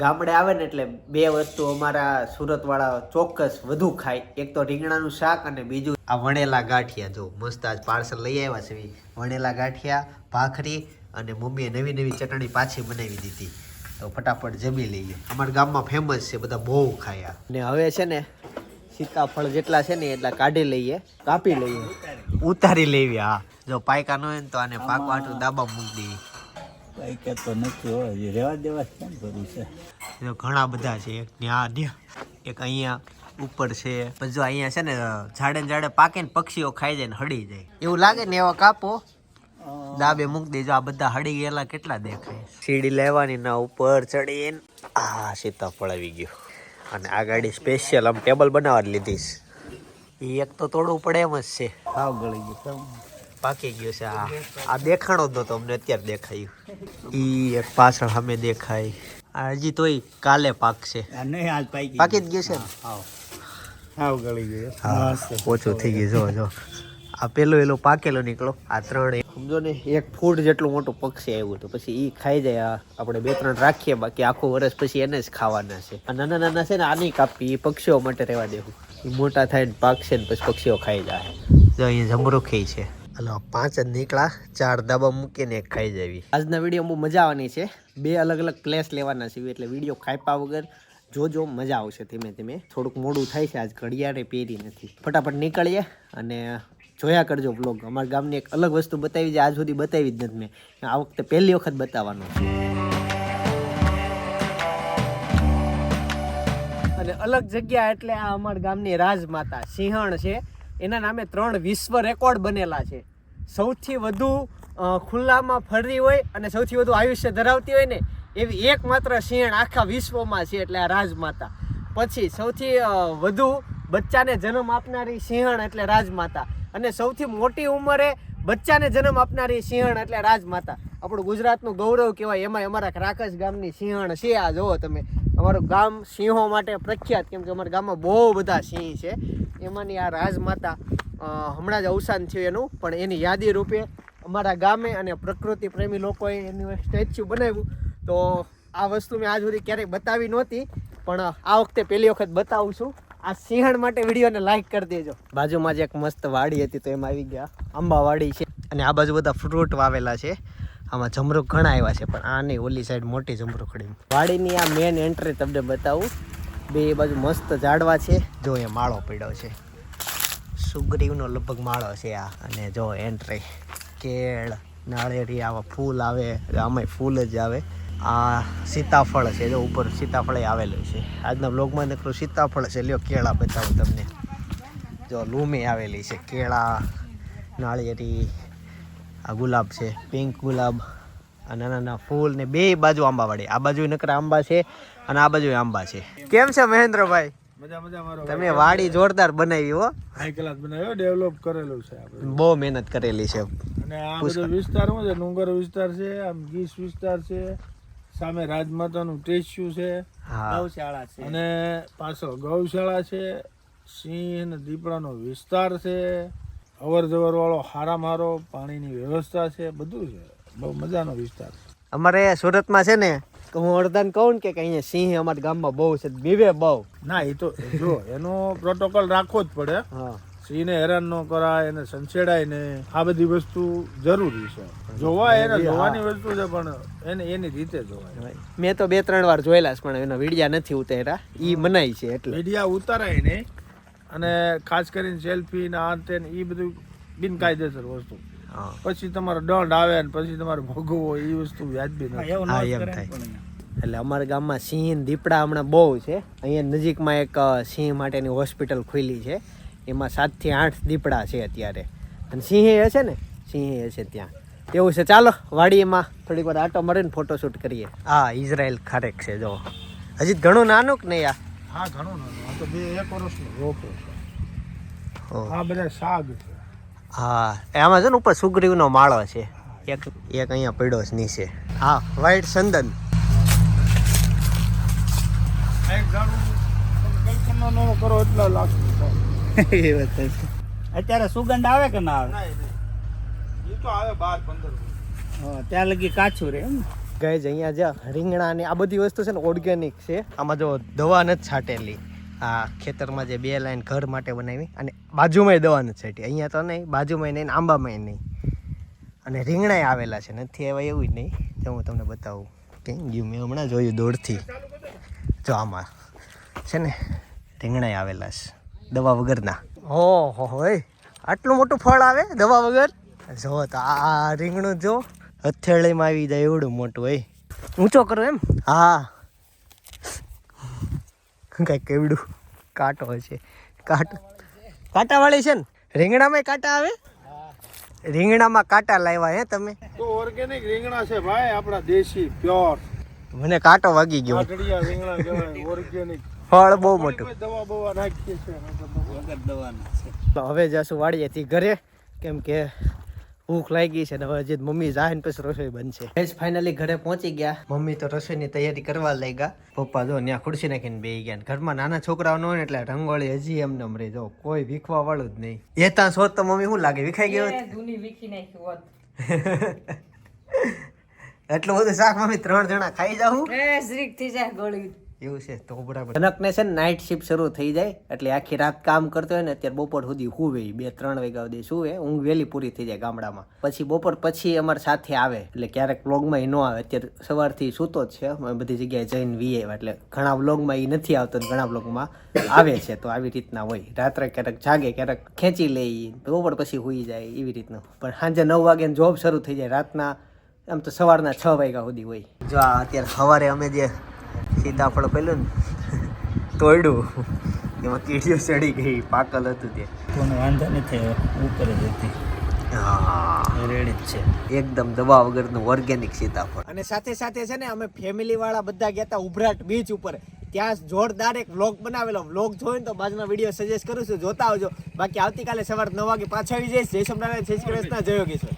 ગામડે આવે ને એટલે બે વસ્તુ અમારા સુરતવાળા ચોક્કસ વધુ ખાય. એક તો રીંગણાનું શાક અને બીજું આ વણેલા ગાંઠિયા. જો મસ્ત આજ પાર્સલ લઈ આવ્યા છે. વણેલા ગાંઠિયા, ભાખરી અને મમ્મીએ નવી નવી ચટણી પાછી બનાવી દીધી. તો ફટાફટ જમી લઈએ. અમારા ગામમાં ફેમસ છે, બધા બહુ ખાયા. અને હવે છે ને સીતાફળ જેટલા છે ને એટલા કાઢી લઈએ, કાપી લઈએ. ઉતારી લેવી, હા. જો પાયકા ન હોય ને તો આને પાકવાટું દાબા મૂકી દેવી કઈ કે તો નથી હોય રહેવા દેવા કેમ કરવું છે. ઘણા બધા છે એક ત્યાં એક અહીંયા ઉપર છે. જો અહીંયા છે ને ઝાડે ઝાડે પાકે ને પક્ષીઓ ખાઈ જાય ને હળી જાય. એવું લાગે ને એવા કાપો? દાબે મૂકી દેજો આ બધા હળી ગયેલા કેટલા દેખાય? સીડી લેવાની ના ઉપર ચડીને આ સીતાફળ આવી ગયું. અને આ ગાડી સ્પેશિયલ આમ ટેબલ બનાવવા લીધી છે. એ એક તો તોડવું પડે એમ જ છે. સાવ ગળી ગયું પાકી ગયો છે. આ આ દેખાણો જ નહોતો અમને અત્યારે દેખાયું. ઈ એક પાછળ સામે દેખાય. આ હજી તોય કાલે પાકશે નહીં હાલ પાકી પાકી જ ગયો છે? હાવ ગળી ગયો. હા ઓછું થઈ ગયું જો જો. આ પેલો એલો પાકેલો નીકળો આ ત્રણ. સમજો ને એક ફૂટ જેટલું મોટું પક્ષી આવ્યું હતું. પછી એ ખાઈ જાય આ આપણે બે ત્રણ રાખીએ બાકી આખું વર્ષ પછી એને જ ખાવાના છે. આ નાના નાના છે ને આની કાપી એ પક્ષીઓ માટે રહેવા દેવું. એ મોટા થાય ને પાકશે ને પછી પક્ષીઓ ખાઈ જાય. જો અહીંયા જમરૂખી છે. હલો પાંચ જ નીકળ્યા ચાર દાબા મૂકીને એક ખાઈ જવી. આજના વીડિયો બહુ મજા આવવાની છે. બે અલગ અલગ પ્લેસ લેવાના છે એટલે વીડિયો ખાઈપા વગર જોજો મજા આવશે ધીમે ધીમે. થોડુંક મોડું થાય છે આજ ઘડિયાળે પહેરી નથી. ફટાફટ નીકળીએ અને જોયા કરજો બ્લોગ અમારા ગામની એક અલગ વસ્તુ બતાવી છે આજ સુધી બતાવી જ નથી મેં. આ વખતે પહેલી વખત બતાવવાનું છે. અને અલગ જગ્યા એટલે આ અમારા ગામની રાજમાતા સિંહણ છે. એના નામે ત્રણ વિશ્વ રેકોર્ડ બનેલા છે. સૌથી વધુ ખુલ્લામાં ફરી હોય અને સૌથી વધુ આયુષ્ય ધરાવતી હોય ને, એવી એકમાત્ર સિંહણ આખા વિશ્વમાં છે એટલે આ રાજમાતા. પછી સૌથી વધુ બચ્ચાને જન્મ આપનારી સિંહણ એટલે રાજમાતા. અને સૌથી મોટી ઉંમરે બચ્ચાને જન્મ આપનારી સિંહણ એટલે રાજમાતા. આપણું ગુજરાતનું ગૌરવ કહેવાય એમાં અમારા રાકસ ગામની સિંહણ છે આ, જુઓ તમે. અમારું ગામ સિંહો માટે પ્રખ્યાત, કેમ કે અમારા ગામમાં બહુ બધા સિંહ છે. એમાંની આ રાજમાતા હમણાં જ અવસાન થયું એનું, પણ એની યાદી રૂપે અમારા ગામે અને પ્રકૃતિ પ્રેમી લોકોએ એનું સ્ટેચ્યુ બનાવ્યું. તો આ વસ્તુ મેં આજ સુધી ક્યારેય બતાવી નહોતી, પણ આ વખતે પહેલી વખત બતાવું છું. આ સિંહણ માટે વિડીયોને લાઈક કરી દેજો. બાજુમાં જે એક મસ્ત વાડી હતી, તો એમાં આવી ગયા. આંબા વાડી છે. અને આ બાજુ બધા ફ્રૂટ વાવેલા છે. આમાં જમરૂખ ઘણા આવ્યા છે, પણ આની ઓલી સાઈડ મોટી જમરૂખડી વાડીની આ મેન એન્ટ્રી તમને બતાવું. બે બાજુ મસ્ત ઝાડવા છે. જો એ માળો પડ્યો છે. સુગ્રીવનો લગભગ માળો છે આ. અને જો એન્ટ્રી કેળ, નાળિયેરી, આવા ફૂલ આવે, આમાંય ફૂલ જ આવે. આ સીતાફળ છે, જો ઉપર સીતાફળે આવેલું છે. આજના બ્લોગમાં નકરું સીતાફળ છે, લ્યો કેળા બતાવું તમને. જો લૂમી આવેલી છે, કેળા, નાળિયેરી, આ ગુલાબ છે પિંક ગુલાબ, આ નાના નાના ફૂલ ને બે બાજુ આંબાવાળી આ બાજુ નકરા આંબા છે અને આ બાજુ આંબા છે. કેમ છે મહેન્દ્રભાઈ? તમે વાડી જોરદાર બનાવી હો. હાઈ ક્લાસ બનાવ્યો ડેવલપ કરેલું છે આપણે. બહુ મહેનત કરેલી છે. અને આ બધો વિસ્તાર શું છે? ડુંગર વિસ્તાર છે આમ ગીસ વિસ્તાર છે સામે રાજમાતાનું ટેસ્યુ છે. ગૌશાળા છે. અને પાછો ગૌશાળા છે સિંહ અને દીપડાનો વિસ્તાર છે. અવર જવર વાળો હારામારો પાણીની વ્યવસ્થા છે બધું છે. બહુ મજાનો વિસ્તાર છે. અમારે સુરતમાં છે ને હું અડધાને કહું કે અહીંયા સિંહ અમારા ગામમાં બહુ છે બીવે બહુ. ના એ તો જો એનો પ્રોટોકોલ રાખવો જ પડે. હા. સિંહને હેરાન ન કરાય એને સંછેડાય ને આ બધી વસ્તુ જરૂરી છે. જોવાય એને જોવાની વસ્તુ છે પણ એને એની રીતે જોવાય. મેં તો બે ત્રણ વાર જોયેલા છે પણ એના વિડિયા નથી ઉતાર્યા. એ મનાય છે એટલે. વિડિયા ઉતારાય નહીં. અને ખાસ કરીને સેલ્ફી ને આ તે એ બધું બિનકાયદેસર વસ્તુ. પછી તમારો દંડ આવે ને પછી તમારે ભોગવવો એ વસ્તુ વ્યાજબી નથી. હા એમ થાય. એટલે અમારા ગામમાં સિંહ દીપડા હમણાં બહુ છે. અહીંયા નજીકમાં એક સિંહ માટેની હોસ્પિટલ ખુલી છે. એમાં સાતથી આઠ દીપડા છે અત્યારે. અને સિંહ હશે ને સિંહ હશે ત્યાં. એવું છે. ચાલો વાડીમાં થોડીક વાર આટો મારીને ફોટોશૂટ કરીએ. હા ઇઝરાયલ ખારેક છે જો. હજી ઘણું નાનું કે નહીં આ? હા ઘણું નાનું. આ તો બે એક વર્ષનો રોપો છે. આ બધા શાક છે. હા એમાં છે ને ઉપર સુગ્રીવનો માળો છે. એક એક અહીંયા પડ્યો છે નીચે. હા વ્હાઈટ સંદન. અત્યારે સુગંધ આવે કે ના આવે? એ તો આવે બાર પંદર હા, ત્યાં લગી કાચું રે એમ ગઈ અહીંયા જ્યાં રીંગણા ને આ બધી વસ્તુ છે ને ઓર્ગેનિક છે. આમાં જો દવા નથી છાંટેલી. આ ખેતરમાં જે બે લાઈન ઘર માટે બનાવી અને બાજુમાંય દવાનું છે અહીંયા તો નહીં બાજુમાં નહીં આંબામાં નહીં. અને રીંગણાય આવેલા છે નથી એવા એવું જ નહીં. તો હું તમને બતાવું. કેમ ગયું? મેં હમણાં જોયું દૂરથી જો આમાં છે ને રીંગણાય આવેલા છે દવા વગરના. હો હો. હોય આટલું મોટું ફળ આવે દવા વગર? જો તો આ રીંગણું જો હથેળીમાં આવી જાય એવડું મોટું હોય ઊંચો કરો એમ? હા. કાંઈક કેવડું કાંટો છે કાંટો કાંટાવાળી છે ને? રીંગણામાં કાંટા આવે? રીંગણામાં કાંટા લાવ્યા હે તમે? તો ઓર્ગેનિક રીંગણા છે ભાઈ આપણા દેશી પ્યોર મને કાંટો વાગી ગયો. આટડિયા રીંગણા કહેવાય ઓર્ગેનિક ફળ બહુ મોટું. દવા બવા નાખીએ છે વગર દવાના છે. તો હવે જશું વાડીએથી ઘરે કેમ કે ભૂખ લાગી છે હવે જે મમ્મી જાય ને પછી રસોઈ બનશે એજ ફાઇનલી ઘરે પહોંચી ગયા. મમ્મી તો રસોઈની તૈયારી કરવા લાગ્યા. પપ્પા જો ત્યાં ખુરશી નાખીને બેસી ગયા ઘરમાં નાના છોકરાઓ ન હોય ને એટલે રંગોળી હજી એમને એમ રહી જો કોઈ વીખવા વાળું જ નહીં. એ ત્યાં શોધ તો મમ્મી શું લાગે વિખાઈ ગયો હોત? એટલું બધું શાક મમ્મી ત્રણ જણા ખાઈ જાવ જાઉં એવું છે તો બરાબર. જનકને છે ને નાઇટ શિફ્ટ શરૂ થઈ જાય એટલે આખી રાત કામ કરતો હોય ને અત્યારે બપોર સુધી હુવે બે ત્રણ વાગ્યા સુધી સુવે ઊંઘ વહેલી પૂરી થઈ જાય ગામડામાં. પછી બપોર પછી અમારા સાથે આવે એટલે ક્યારેક વ્લોગમાં એ ન આવે અત્યારે સવારથી સૂતો જ છે અમે બધી જગ્યાએ જઈને વીએ એટલે ઘણા વ્લોગમાં એ નથી આવતો ઘણા વ્લોગમાં આવે છે તો આવી રીતના હોય. રાત્રે ક્યારેક જાગે ક્યારેક ખેંચી લે. બપોર પછી હુઈ જાય એવી રીતનું. પણ સાંજે નવ વાગે જોબ શરૂ થઈ જાય રાતના આમ તો સવારના છ વાગ્યા સુધી હોય. જો અત્યારે સવારે અમે જે સીતાફળ પેલું ને તોડ્યું એમાં કીડીઓ ચડી ગઈ પાકલ હતું તે. કોનો વાંધો નથી ઉપર જ હતી. રેડી જ છે. એકદમ દવા વગરનું ઓર્ગેનિક સીતાફળ. અને સાથે સાથે છે ને અમે ફેમિલી વાળા બધા ગયા હતા ઉભરાટ બીચ ઉપર. ત્યાં જોરદાર એક વ્લોગ બનાવેલો. વ્લોગ જોઈને તો બાજુના વીડિયો સજેસ્ટ કરું છું જોતા આવજો. બાકી આવતીકાલે સવારે નવ વાગે પાછા આવી જઈશ. જય સોમનારાયણ જય શ્રી કૃષ્ણ જય યોગેશ્વર.